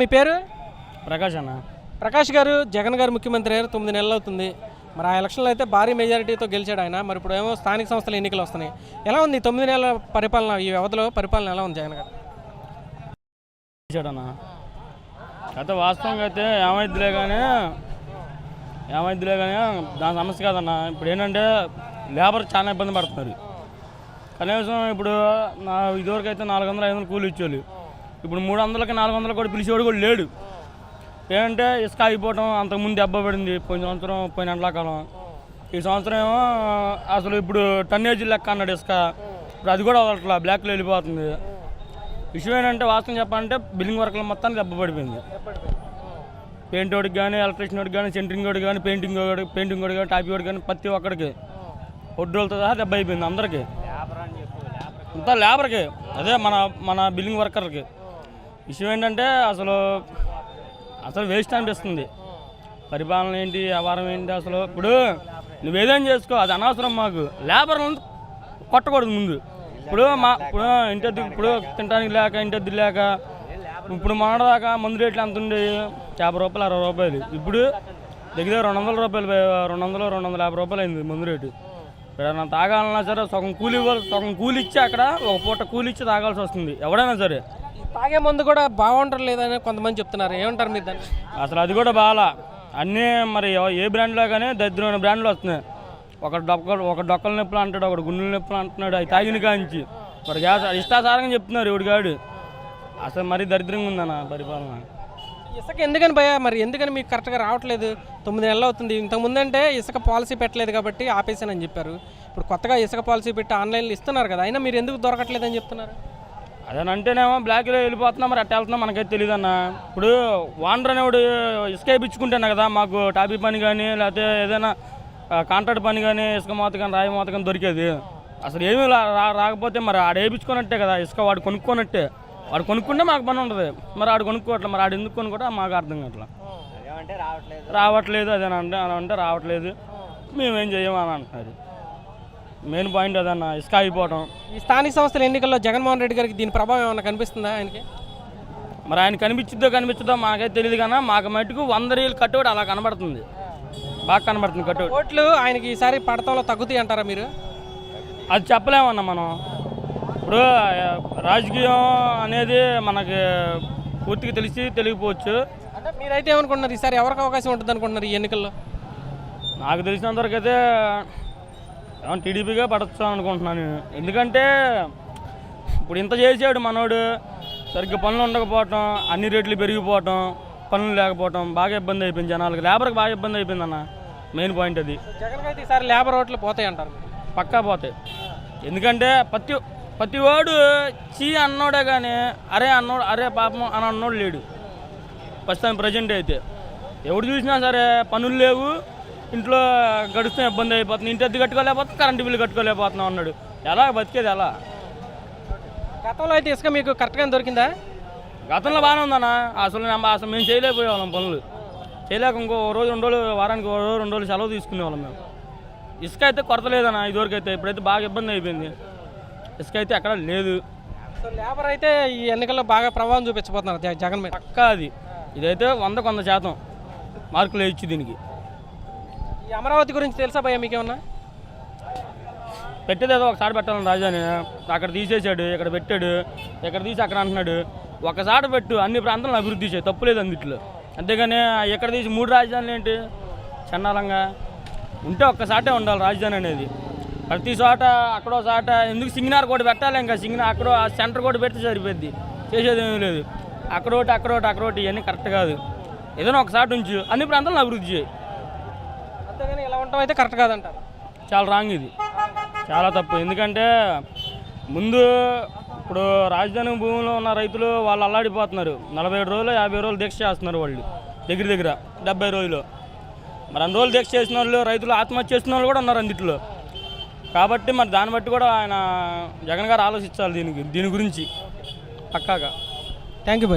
మీ పేరు? ప్రకాష్ అన్న. ప్రకాష్ గారు జగన్ గారు ముఖ్యమంత్రి అయ్యారు తొమ్మిది నెలలు అవుతుంది. మరి ఆ ఎలక్షన్లో అయితే భారీ మెజారిటీతో గెలిచాడు ఆయన. మరి ఇప్పుడు ఏమో స్థానిక సంస్థల ఎన్నికలు వస్తున్నాయి. ఎలా ఉంది తొమ్మిది నెలల పరిపాలన ఈ వ్యవధిలో పరిపాలన ఎలా ఉంది జగన్ గారు? అన్న. అయితే వాస్తవంగా అయితే ఏమైద్దిలే కానీ ఏమైద్దిలే కానీ దాని సమస్య కాదన్న. ఇప్పుడు ఏంటంటే లేబర్ చాలా ఇబ్బంది పడుతున్నారు. కనీసం ఇప్పుడు నా ఇదివరకు అయితే నాలుగు వందలు ఐదు వందలు కూలి ఇచ్చేవాళ్ళు. ఇప్పుడు మూడు వందలకి నాలుగు వందలు కూడా పిలిచేవాడు కూడా లేడు. ఏంటంటే ఇసుక అయిపోవటం అంతకుముందు దెబ్బ పడింది పోయిన సంవత్సరం పోయిన ఎండాకాలం. ఈ సంవత్సరం ఏమో అసలు ఇప్పుడు టన్నేజ్ లెక్క అన్నాడు ఇసుక. ఇప్పుడు అది కూడా అట్లా బ్లాక్లో వెళ్ళిపోతుంది. విషయం ఏంటంటే వాస్తవం చెప్పాలంటే బిల్డింగ్ వర్క్లు మొత్తం దెబ్బ పడిపోయింది. పెయింట్ వాడికి కానీ ఎలక్ట్రీషియన్ వాడికి కానీ సెంటరింగ్ వాడికి కానీ పెయింటింగ్ వాడి పెయింటింగ్ వాడికి కానీ టాపీ వాడికి కానీ ప్రతి ఒక్కడికి ఒడ్రోలతో సహా దెబ్బ అయిపోయింది అందరికీ. అంతా లేబర్కి. అదే మన మన బిల్డింగ్ వర్కర్కి. విషయం ఏంటంటే అసలు అసలు వేస్ట్ అనిపిస్తుంది. పరిపాలన ఏంటి వ్యవహారం ఏంటి అసలు? ఇప్పుడు నువ్వేదేం చేసుకో అది అనవసరం మాకు. లేబర్లను కొట్టకూడదు ముందు. ఇప్పుడు మా ఇప్పుడు ఇంటి ఇప్పుడు తినడానికి లేక ఇంటి లేక ఇప్పుడు మొన్నదాకా మందు రేట్లు ఎంత ఉండేవి? యాభై రూపాయలు అరవై రూపాయలు. ఇప్పుడు దగ్గర రెండు వందల రూపాయలు రెండు వందలు రెండు వందల యాభై రూపాయలు అయింది మందు రేటు. ఎక్కడైనా తాగాలన్నా సరే సగం కూలి ఇవ్వాలి సగం కూలి ఇచ్చి అక్కడ ఒక పూట కూలి ఇచ్చి తాగాల్సి వస్తుంది. ఎవడైనా సరే. తాగే మందు కూడా బాగుంటారు లేదని కొంతమంది చెప్తున్నారు. ఏమంటారు మీరు దాన్ని? అసలు అది కూడా బాగా అన్నీ మరి ఏ బ్రాండ్లో కానీ దరిద్రమైన బ్రాండ్లు వస్తున్నాయి. ఒక డొక్కలు ఒక డొక్కల నొప్పులు అంటాడు ఒకడు గుండెల నొప్పులు అంటున్నాడు అవి తాగిన కాంచి. మరి గ్యాస్ ఇష్టాసారంగా చెప్తున్నారు ఎవడు గాడు. అసలు మరీ దరిద్రంగా ఉందన్న పరిపాలన. ఇసుక ఎందుకని భయ మరి ఎందుకని మీకు కరెక్ట్గా రావట్లేదు? తొమ్మిది నెలలు అవుతుంది. ఇంతకుముందు అంటే ఇసుక పాలసీ పెట్టలేదు కాబట్టి ఆపేసానని చెప్పారు. ఇప్పుడు కొత్తగా ఇసుక పాలసీ పెట్టి ఆన్లైన్లో ఇస్తున్నారు కదా అయినా మీరు ఎందుకు దొరకట్లేదని చెప్తున్నారు? అదేనంటేనేమో బ్లాక్లో వెళ్ళిపోతున్నాం మరి అట్ట వెళ్తున్నాం మనకైతే తెలియదు అన్న ఇప్పుడు వాండర్ అనేవాడు ఇసుక వేయించుకుంటేనే కదా మాకు టాపీ పని కానీ లేకపోతే ఏదైనా కాంట్రాక్ట్ పని కానీ ఇసుక మూత కానీ రాయి మూత కానీ దొరికేది. అసలు ఏమీ రాకపోతే మరి ఆడ వేయించుకున్నట్టే కదా ఇసుక వాడు కొనుక్కోనట్టే వాడు కొనుక్కుంటే మాకు పని ఉంటుంది మరి ఆడు కొనుక్కోవట్లే మరి ఆడు ఎందుకు కొనుక్కోవటం మాకు అర్థం కావట్లా. రావట్లేదు. అదేనంటే అంటే రావట్లేదు. మేమేం చేయము అని అంటున్నారు. మెయిన్ పాయింట్ అదన్న ఇసుక అయిపోవటం ఈ స్థానిక సంస్థల ఎన్నికల్లో జగన్మోహన్ రెడ్డి గారికి దీని ప్రభావం ఏమైనా కనిపిస్తుందా ఆయనకి? మరి ఆయన కనిపించిద్దో కనిపించదో మాకైతే తెలియదు కానీ మాకు మట్టుకు వంద రీలు కట్టుబడి అలా కనబడుతుంది. బాగా కనబడుతుంది కట్టుబడి ఓట్లు ఆయనకి ఈసారి పడతంలో తగ్గుతాయి అంటారా మీరు? అది చెప్పలేమన్నా మనం. ఇప్పుడు రాజకీయం అనేది మనకి పూర్తిగా తెలిసి తెలియకపోవచ్చు. అంటే మీరైతే ఏమనుకుంటున్నారు? ఈసారి ఎవరికి అవకాశం ఉంటుంది అనుకుంటున్నారు ఈ ఎన్నికల్లో? నాకు తెలిసినంతవరకు అయితే ఏమన్నా టీడీపీగా పడచ్చు అనుకుంటున్నాను నేను. ఎందుకంటే ఇప్పుడు ఇంత చేసాడు మనోడు సరిగ్గా పనులు ఉండకపోవటం అన్ని రేట్లు పెరిగిపోవటం పనులు లేకపోవటం బాగా ఇబ్బంది అయిపోయింది జనాలకు. లేబర్కి బాగా ఇబ్బంది అయిపోయింది అన్న మెయిన్ పాయింట్ అది. జగన్ అయితే ఈసారి లేబర్ ఓట్లు పోతాయి అంటారు. పక్కా పోతాయి. ఎందుకంటే ప్రతి ప్రతి వాడు చీ అన్నోడే కానీ అరే అన్నోడు అరే పాపం అని అన్నోడు లేడు. ప్రస్తుతం ప్రజెంట్ అయితే. ఎవడు చూసినా సరే పనులు లేవు ఇంట్లో గడుస్తూ ఇబ్బంది అయిపోతుంది. ఇంటి అద్దె కట్టుకోలేకపోతుంది కరెంటు బిల్లు కట్టుకోలేకపోతున్నాం అన్నాడు. ఎలా బతికేది ఎలా గతంలో అయితే ఇసుక మీకు కరెక్ట్గా దొరికిందా? గతంలో బాగానే ఉందన్న. అసలు అసలు మేము చేయలేకపోయేవాళ్ళం పనులు. చేయలేక ఇంకో రోజు రెండు రోజులు వారానికి ఓ రోజు రెండు రోజులు సెలవు తీసుకునేవాళ్ళం మేము. ఇసుక అయితే కొరత లేదన్న ఇదివరకు అయితే ఇప్పుడైతే బాగా ఇబ్బంది అయిపోయింది. ఇసుక అయితే ఎక్కడ లేదు. సో లేబర్ అయితే ఈ ఎన్నికల్లో బాగా ప్రభావం చూపించబోతున్నారు జగన్ మీద. పక్కా అది. ఇదైతే వంద వంద శాతం మార్కులు ఇచ్చి దీనికి. ఈ అమరావతి గురించి తెలుసా భయ్య మీకేమన్నా? పెట్టేది ఏదో ఒకసారి పెట్టాలని రాజధాని. అక్కడ తీసేసాడు ఇక్కడ పెట్టాడు ఇక్కడ తీసి అక్కడ అంటున్నాడు. ఒకసారి పెట్టు అన్ని ప్రాంతాలను అభివృద్ధి చేయి తప్పులేదు అందుట్లో. అంతేగాని ఎక్కడ తీసి మూడు రాజధానులు ఏంటి? చన్నారంగా. ఉంటే ఒక్కసాటే ఉండాలి రాజధాని అనేది. ప్రతి చోట అక్కడో చోట ఎందుకు సింగినార్ కూడా పెట్టాలి ఇంకా? సింగినార్ అక్కడ ఆ సెంటర్ కూడా పెడితే సరిపోద్ది. చేసేది ఏమీ లేదు. అక్కడోటి అక్కడోటి అక్కడోటి ఇవన్నీ కరెక్ట్ కాదు. ఏదైనా ఒకసారి ఉంచు అన్ని ప్రాంతాలను అభివృద్ధి చేయి. అంతేగాని ఇలా ఉండటం అయితే కరెక్ట్ కాదంటారు. చాలా రాంగ్ ఇది. చాలా తప్పు. ఎందుకంటే ముందు ఇప్పుడు రాజధాని భూమిలో ఉన్న రైతులు వాళ్ళు అల్లాడిపోతున్నారు. నలభై ఏడు రోజులు యాభై రోజులు దీక్ష చేస్తున్నారు వాళ్ళు. దగ్గర దగ్గర డెబ్బై రోజులు. మరి అన్ని రోజులు దీక్ష చేసిన వాళ్ళు రైతులు ఆత్మహత్య చేసిన వాళ్ళు కూడా ఉన్నారు అందుట్లో కాబట్టి మరి దాన్ని బట్టి కూడా ఆయన జగన్ గారు ఆలోచించాలి దీనికి దీని గురించి పక్కాగా. Thank you